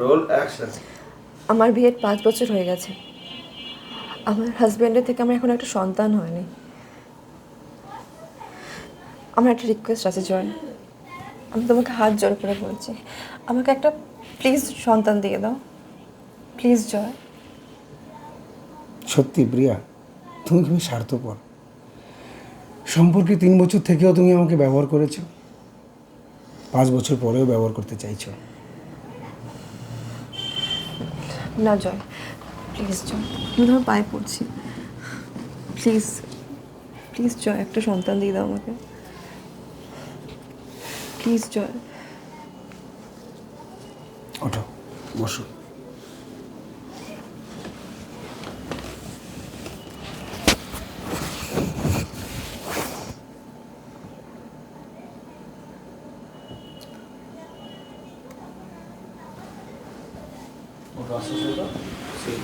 Roll action আমার বিয়ের পাঁচ বছর হয়ে গেছে। আমার হাজব্যান্ডের থেকে আমার এখন একটা সন্তান হয়নি। আমার একটা রিকোয়েস্ট আছে জয় আমি তোমাকে হাত জোর করে বলছি আমাকে একটা প্লিজ সন্তান দিয়ে দাও। প্লিজ জয় সত্যি প্রিয়া তুমি তুমি স্বার্থপর। সম্পর্কে তিন বছর থেকেও তুমি আমাকে ব্যবহার করেছ। পাঁচ বছর পরেও ব্যবহার করতে চাইছো। না জয়। প্লিজ জয়। আমি তোমার পায়ে পড়ছি। প্লিজ প্লিজ জয় একটা সন্তান দিয়ে দাও আমাকে। প্লিজ জয়। ওঠো বসো। ওটা অসুস্থ সেই